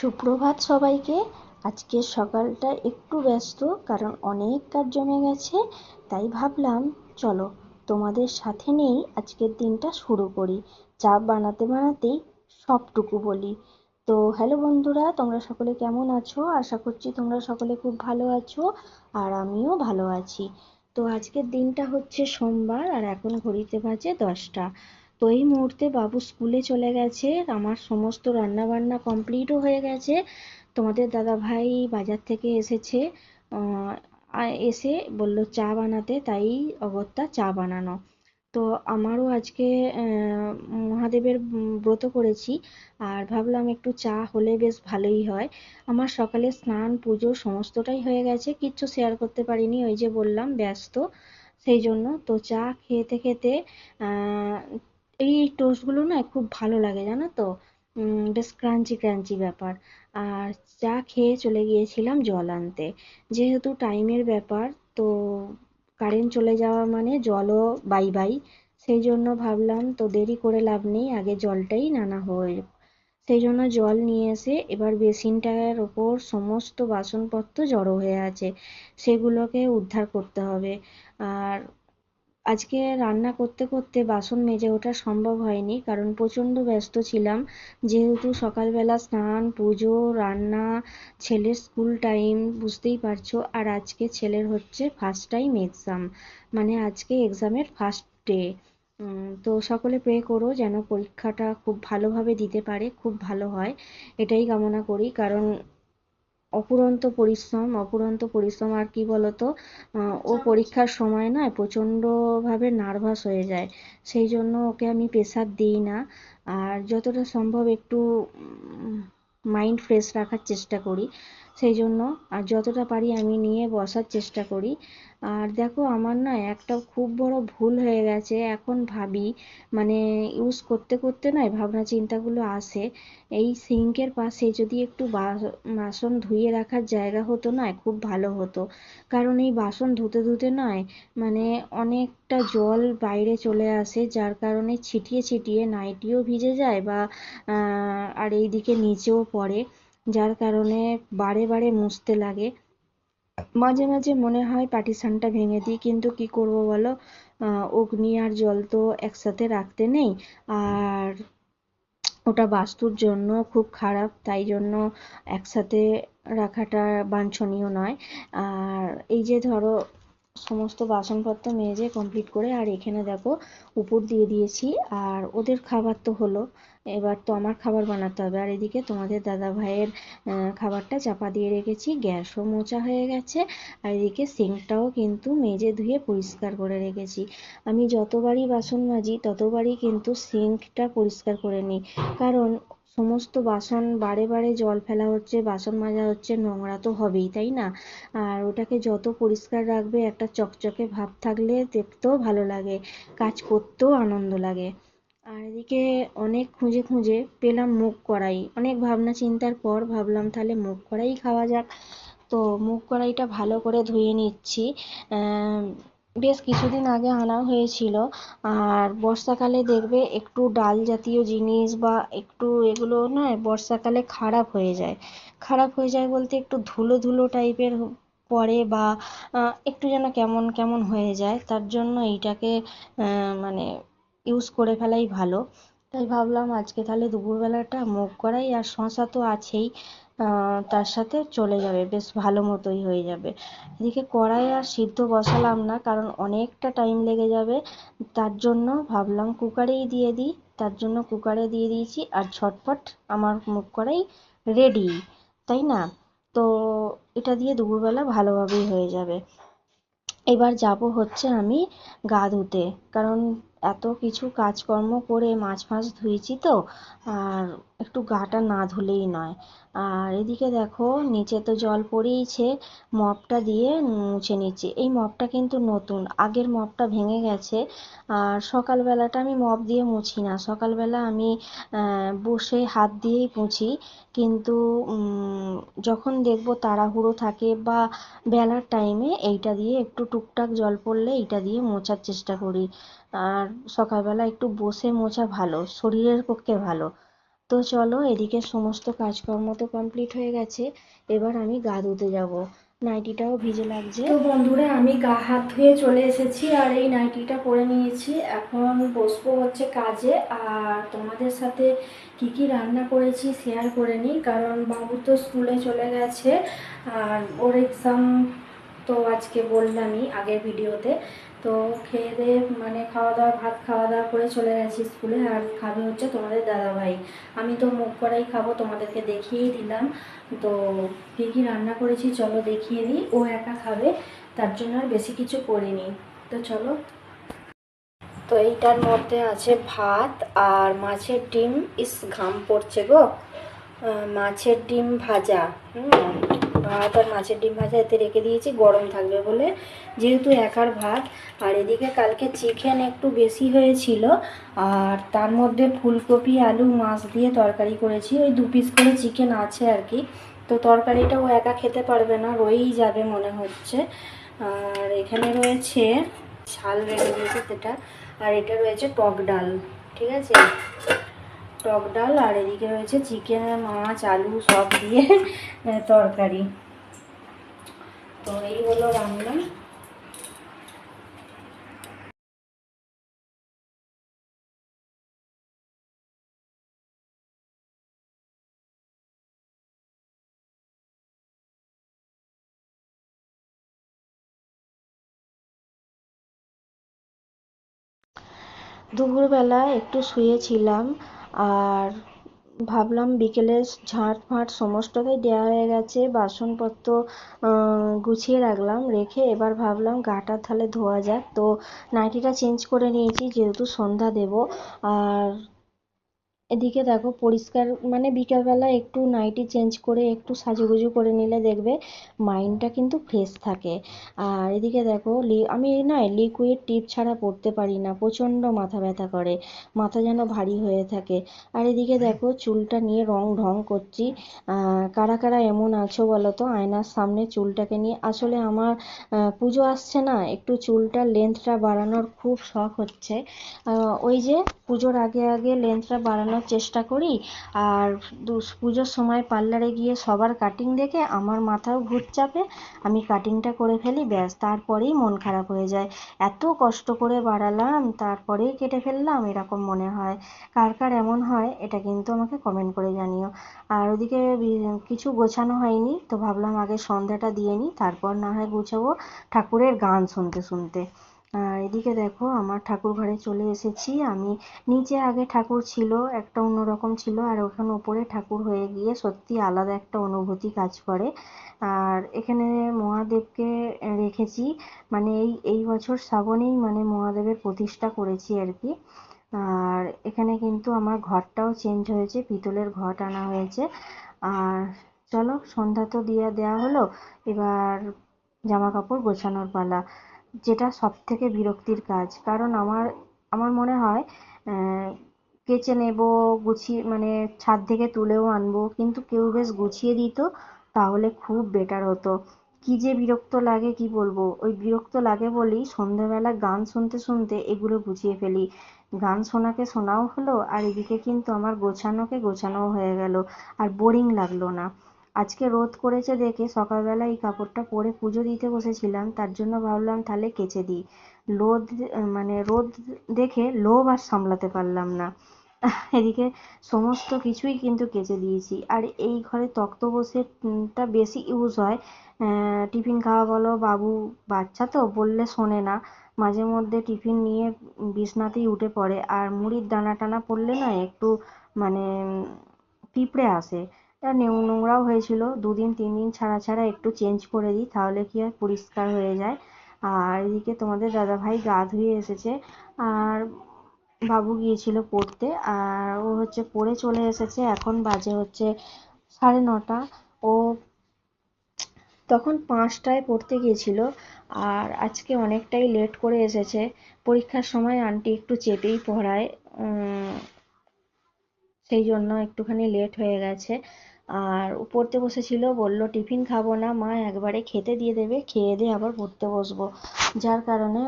সুপ্রভাত সবাইকে। আজকের সকালটা একটু ব্যস্ত, কারণ অনেক কাজ জমে গেছে, তাই ভাবলাম, চলো তোমাদের সাথে নিয়েই আজকের দিনটা শুরু করি। চা বানাতে বানাতেই সবটুকু বলি। তো হ্যালো বন্ধুরা, তোমরা সকলে কেমন আছো? আশা করছি তোমরা সকলে খুব ভালো আছো, আর আমিও ভালো আছি। তো আজকের দিনটা হচ্ছে সোমবার, আর এখন ঘড়িতে বাজে দশটা। তো এই মুহূর্তে বাবু স্কুলে চলে গেছে, আমার সমস্ত রান্না বান্না কমপ্লিটও হয়ে গেছে। তোমাদের দাদা ভাই বাজার থেকে এসেছে এসে বলল চা বানাতে, তাই অগত্যা চা বানানো। তো আমারও আজকে মহাদেবের ব্রত করেছি, আর ভাবলাম একটু চা হলে বেশ ভালোই হয়। আমার সকালে স্নান, পুজো সমস্তটাই হয়ে গেছে, কিচ্ছু শেয়ার করতে পারিনি, ওই যে বললাম, ব্যস্ত। সেই জন্য তো চা খেতে খেতে এই টোস্টগুলো না খুব ভালো লাগে, জানো তো? বেশ ক্রাঞ্চি ক্রাঞ্চি ব্যাপার। আর চা খেয়ে চলে গিয়েছিলাম জল আনতে। যেহেতু টাইমের ব্যাপার, তো কারেন্ট চলে যাওয়া মানে জলও বাই বাই সেই জন্য ভাবলাম, তো দেরি করে লাভ নেই, আগে জলটাই নানা হয়ে সেই জন্য জল নিয়ে এসে এবার বেসিনটার ওপর সমস্ত বাসনপত্র জড়ো হয়ে আছে। সেগুলোকে উদ্ধার করতে হবে। আর আজকে রান্না করতে করতে বাসন মেজে ওঠা সম্ভব হয়নি, কারণ প্রচণ্ড ব্যস্ত ছিলাম। যেহেতু সকালবেলা স্নান, পুজো, রান্না, ছেলের স্কুল টাইম, বুঝতেই পারছ। আর আজকে ছেলের হচ্ছে ফার্স্ট টাইম এক্সাম মানে আজকে এক্সামের ফার্স্ট ডে তো সকলে প্রে করো যেন পরীক্ষাটা খুব ভালোভাবে দিতে পারে, খুব ভালো হয়। এটাই কামনা করি, কারণ অপুরন্ত পরিশ্রম অপুরন্ত পরিশ্রম আর কি বলতো? ও পরীক্ষার সময় না প্রচণ্ডভাবে নার্ভাস হয়ে যায়। সেই জন্য ওকে আমি প্রেশার দিই না। আর যতটা সম্ভব একটু মাইন্ড ফ্রেশ রাখার চেষ্টা করি। সেই জন্য আর যতটা পারি আমি নিয়ে বসার চেষ্টা করি। আর দেখো আমার না একটা খুব বড় ভুল হয়ে গেছে। এখন ভাবি মানে ইউজ করতে করতে নয় ভাবনা চিন্তাগুলো আসে। এই সিঙ্কের পাশে যদি একটু বাসন ধুয়ে রাখার জায়গা হতো না, খুব ভালো হতো। কারণ এই বাসন ধুতে ধুতে নয় মানে অনেকটা জল বাইরে চলে আসে, যার কারণে ছিটিয়ে ছিটিয়ে নাইটিও ভিজে যায় বা আর এইদিকে নিচেও পড়ে। যার কারণে বারে বারে মুছতে লাগে। মাঝে মাঝে মনে হয় পার্টিশানটা ভেঙে দিই, কিন্তু কি করব বলো? অগ্নি আর জল তো একসাথে রাখতে নেই। আর ওটা বাস্তুর জন্য খুব খারাপ, তাই জন্য একসাথে রাখাটা বাঞ্ছনীয় নয়। আর এই যে ধরো সমস্ত বাসনপত্র মেজে কমপ্লিট করে আর এখানে দেখো উপর দিয়ে দিয়েছি আর ওদের খাবার তো হলো। এবার তো আমার খাবার বানাতে হবে। আর এদিকে তোমাদের দাদা ভাইয়ের খাবারটা চাপা দিয়ে রেখেছি। গ্যাসও মোচা হয়ে গেছে। আর এদিকে সিঙ্কটাও কিন্তু মেজে ধুয়ে পরিষ্কার করে রেখেছি। আমি যতবারই বাসন মাজি, ততবারই কিন্তু সিঙ্কটা পরিষ্কার করে নিই। কারণ সমস্ত বাসন বারে বারে জল ফেলা হচ্ছে, বাসন মাজা হচ্ছে, নোংরা তো হবেই, তাই না? আর ওটাকে যত পরিষ্কার রাখবে, একটা চকচকে ভাব থাকলে দেখতেও ভালো লাগে, কাজ করতেও আনন্দ লাগে। আর এদিকে অনেক খুঁজে খুঁজে পেলাম মুগ কড়াই। অনেক ভাবনা চিন্তার পর ভাবলাম তাহলে মুগ কড়াই খাওয়া যাক। তো মুগ কড়াইটা ভালো করে ধুয়ে নিচ্ছি। বেশ কিছুদিন আগে আনা হয়েছিল। আর বর্ষাকালে দেখবে একটু ডাল জাতীয় জিনিস বা একটু এগুলো নয়, বর্ষাকালে খারাপ হয়ে যায়। খারাপ হয়ে যায় বলতে একটু ধুলো ধুলো টাইপের পড়ে বা একটু যেন কেমন কেমন হয়ে যায়। তার জন্য এইটাকে মানে ইউজ করে ফেলাই ভালো। তাই ভাবলাম আজকে তাহলে দুপুরবেলাটা মুগ কড়াই আর শশা তো আছেই। তার সাথে চলে যাবে, বেশ ভালো মতোই হয়ে যাবে। এদিকে কড়াই আর সিদ্ধ বসালাম না, কারণ অনেকটা টাইম লেগে যাবে। তার জন্য ভাবলাম কুকারেই দিয়ে দিই, তার জন্য কুকারে দিয়ে দিয়েছি আর ঝটপট আমার মুগ কড়াই রেডি তাই না? তো এটা দিয়ে দুপুরবেলা ভালোভাবেই হয়ে যাবে। এবার যাব হচ্ছে আমি গা ধুতে কারণ এত কিছু কাজকর্ম করে মাছ ফাছ ধুয়েছি তো, আর একটু গাটা না ধুলেই নয়। আর এদিকে দেখো, নিচে তো জল পড়েইছে মপটা দিয়ে মুছে নিচ্ছি। এই মপটা কিন্তু নতুন, আগের মপটা ভেঙে গেছে। আর সকালবেলাটা আমি মপ দিয়ে মুছি না, সকালবেলা আমি বসে হাত দিয়েই মুছি। কিন্তু যখন দেখব তাড়াহুড়ো থাকে বা বেলার টাইমে এইটা দিয়ে একটু টুকটাক জল পড়লে এইটা দিয়ে মোছার চেষ্টা করি। আর সকালবেলা একটু বসে মোছা ভালো, শরীরের পক্ষে ভালো। তো চলো, এদিকে সমস্ত কাজকর্ম তো কমপ্লিট হয়ে গেছে, এবার আমি গা ধুতে যাব। নাইটিটাও ভিজে লাগছে। তো বন্ধুরা, আমি গা হাত ধুয়ে চলে এসেছি, আর এই নাইটিটা পরে নিয়েছি। এখন বসবো হচ্ছে কাজে, আর তোমাদের সাথে কি কি রান্না করেছি শেয়ার করে নিই, কারণ বাবু তো স্কুলে চলে গেছে, আর ওর এক্সাম তো আজকে বললামই আগের ভিডিওতে তো খেয়ে দিয়ে মানে খাওয়া দাওয়া, ভাত খাওয়া দাওয়া করে চলে গেছি স্কুলে। আর খাবে হচ্ছে তোমাদের দাদাভাই। আমি তো মুখ করাই খাব, তোমাদেরকে দেখিয়েই দিলাম। তো কী কী রান্না করেছি চলো দেখিয়ে দিই। ও একা খাবে, তার জন্য আর বেশি কিছু করিনি। তো চলো। তো এইটার মধ্যে আছে ভাত আর মাছের ডিম। ইস, ঘাম পড়ছে গো। মাছের ডিম ভাজা। হুম। ভাত আর মাছের ডিম ভাজা এতে রেখে দিয়েছি, গরম থাকবে বলে। যেহেতু একার ভাত, আর এদিকে কালকে চিকেন একটু বেশি হয়েছিল, আর তার মধ্যে ফুলকপি, আলু, মাছ দিয়ে তরকারি করেছি। ওই দু পিস করে চিকেন আছে আর কি। তো তরকারিটা ও একা খেতে পারবে না, রয়েই যাবে মনে হচ্ছে। আর এখানে রয়েছে শাল রেখে দিয়েছে সেটা, আর এটা রয়েছে টক ডাল, ঠিক আছে? টক ডাল আর এদিকে রয়েছে চিকেন মাছ, আলু সব দিয়ে তরকারি। তো এই হলো রান্না। দুপুরবেলা একটু শুয়েছিলাম। আর ভাবলাম বিকেলে ঝাঁট ফাঁট সমস্তটাই দেওয়া হয়ে গেছে, বাসনপত্র গুছিয়ে রাখলাম, রেখে এবার ভাবলাম গাটা তাহলে ধোয়া যাক। তো নাইটিটা চেঞ্জ করে নিয়েছি, যেহেতু সন্ধ্যা দেব, আর এদিকে দেখো পরিষ্কার মানে বিকেলবেলা একটু নাইটি চেঞ্জ করে একটু সাজুগুজু করে নিলে দেখবে মাইন্ডটা কিন্তু ফ্রেশ থাকে। আর এদিকে দেখো আমি না লিকুইড টিপ ছাড়া পড়তে পারি না, প্রচণ্ড মাথা ব্যথা করে, মাথা যেন ভারী হয়ে থাকে। আর এদিকে দেখো চুলটা নিয়ে রং ঢং করছি কারা কারা এমন আছো বলো তো, আয়নার সামনে চুলটাকে নিয়ে, আসলে আমার পুজো আসছে না, একটু চুলটার লেন্থটা বাড়ানোর খুব শখ হচ্ছে। ওই যে পুজোর আগে আগে লেন্থটা বাড়ানোর চেষ্টা করি। আর পুজোর সময় পার্লারে গিয়ে সবার কাটিং দেখে আমার মাথাও ভূত চাপে, আমি কাটিংটা করে ফেলি, ব্যাস, তারপরেই মন খারাপ হয়ে যায়। এত কষ্ট করে বাড়ালাম, তারপরেই কেটে ফেললাম, এরকম মনে হয়। কার কার এমন হয়, এটা কিন্তু আমাকে কমেন্ট করে জানিও। আর ওদিকে কিছু গোছানো হয়নি, তো ভাবলাম আগে সন্ধ্যাটা দিয়ে নিই, তারপর না হয় গুছাবো ঠাকুরের গান শুনতে শুনতে। আর এদিকে দেখো, আমার ঠাকুর ঘরে চলে এসেছি। আমি নিচে আগে ঠাকুর ছিল, একটা অন্যরকম ছিল, আর ওখানে উপরে ঠাকুর হয়ে গিয়ে সত্যি আলাদা একটা অনুভূতি কাজ করে। আর এখানে মহাদেবকে রেখেছি মানে এই এই বছর শ্রাবণেই মানে মহাদেবের প্রতিষ্ঠা করেছি আর কি। আর এখানে কিন্তু আমার ঘরটাও চেঞ্জ হয়েছে, পিতলের ঘট আনা হয়েছে। আর চলো, সন্ধ্যা তো দিয়ে দেওয়া হলো, এবার জামা কাপড় গোছানোর পালা। যেটা সব থেকে বিরক্তির কাজ। কারণ আমার আমার মনে হয় কেচে নেব, গুছিয়ে মানে ছাদ থেকে তুলেও আনব, কিন্তু কেউ বেশ গুছিয়ে দিত, তাহলে খুব বেটার হতো। কি যে বিরক্ত লাগে, কি বলব? ওই বিরক্ত লাগে বলেই সন্ধ্যেবেলা গান শুনতে শুনতে এগুলো গুছিয়ে ফেলি। গান শোনাকে শোনাও হলো, আর এদিকে কিন্তু আমার গোছানোকে গোছানোও হয়ে গেল, আর বোরিং লাগল না। আজকে রোদ করেছে দেখে সকালবেলা এই কাপড়টা পরে পুজো দিতে বসেছিলাম, তার জন্য ভাবলাম তাহলে কেচে দিই। রোদ মানে রোদ দেখে লোভ আর সামলাতে পারলাম না। এদিকে সমস্ত কিছুই কিন্তু কেচে দিয়েছি। আর এই ঘরে তক্ত বসেটা বেশি ইউজ হয়। টিফিন খাওয়া বলো, বাবু, বাচ্চা তো বললে শোনে না। মাঝে মধ্যে টিফিন নিয়ে বিছনাতেই উঠে পড়ে। আর মুড়ির দানা টানা পড়লে না একটু মানে পিঁপড়ে আসে। নেউ- নোংরাও হয়েছিল। দুদিন তিন দিন ছাড়া ছাড়া একটু চেঞ্জ করে দিই, তাহলে কি হয়? পরিষ্কার হয়ে যায়। আর এদিকে তোমাদের দাদাভাই গা ধুয়ে এসেছে। আর বাবু গিয়েছিল পড়তে। আর ও হচ্ছে পড়ে চলে এসেছে। এখন বাজে হচ্ছে সাড়ে নটা। ও তখন পাঁচটায় পড়তে গিয়েছিল। আর আজকে অনেকটাই লেট করে এসেছে। পরীক্ষার সময় আন্টি একটু চেপেই পড়ায়। সেই জন্য একটুখানি লেট হয়ে গেছে। আর পড়তে বসেছিল, বলল, টিফিন খাব না, মা একবারে খেতে দিয়ে দেবে, খেয়ে দিয়ে আবার পড়তে বসবো। যার কারণে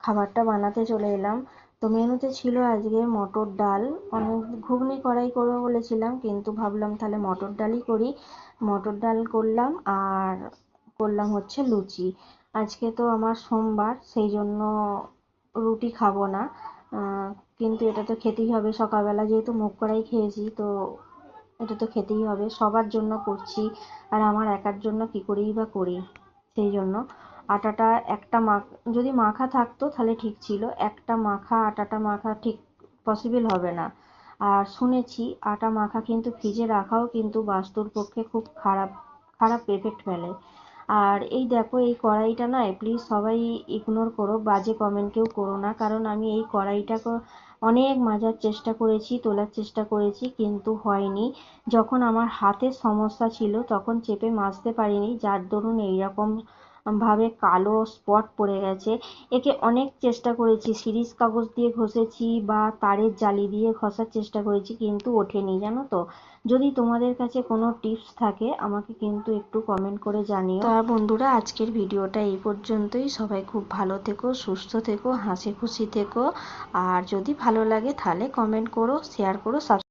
খাবারটা বানাতে চলে এলাম। তো মেনুতে ছিল আজকে মটর ডাল। অনেক ঘুগনি কড়াই করব বলেছিলাম, কিন্তু ভাবলাম তাহলে মটর ডালই করি। মটর ডাল করলাম আর করলাম হচ্ছে লুচি। আজকে তো আমার সোমবার, সেই জন্য রুটি খাব না। কিন্তু এটা তো খেতেই হবে সকালবেলা, যেহেতু মুগ কড়াই খেয়েছি, তো এটা তো খেতেই হবে, সবার জন্য করছি, আর আমার একার জন্য কি করেই বা করি? সেই জন্য আটাটা একটা মাখ যদি মাখা থাকতো তাহলে ঠিক ছিল, একটা মাখা, আটাটা মাখা ঠিক পসিবল হবে না। আর শুনেছি আটা মাখা কিন্তু ফ্রিজে রাখাও কিন্তু বাস্তুর পক্ষে খুব খারাপ খারাপ এফেক্ট ফেলে। আর এই দেখো, এই কড়াইটা নয় প্লিজ সবাই ইগনোর করো, বাজে কমেন্ট কেউ করো না, কারণ আমি এই কড়াইটাকে অনেক মাজার চেষ্টা করেছি, তোলার চেষ্টা করেছি, কিন্তু হয়নি। যখন আমার হাতের সমস্যা ছিল, তখন চেপে মাজতে পারিনি। যার দরুন এইরকম ভাবে কালো স্পট পড়ে গেছে। একে অনেক চেষ্টা করেছি, সিরিজ কাগজ দিয়ে ঘষেছি বা তারের জালি দিয়ে ঘষার চেষ্টা করেছি, কিন্তু ওঠেনি, জানো তো? যদি তোমাদের কাছে কোনো টিপস থাকে, আমাকে কিন্তু একটু কমেন্ট করে জানিও। তা বন্ধুরা, আজকের ভিডিওটা এই পর্যন্তই। সবাই খুব ভালো থেকো, সুস্থ থেকো, হাসি খুশি থেকো। আর যদি ভালো লাগে, তাহলে কমেন্ট করো শেয়ার করো সাবস্ক্রাইব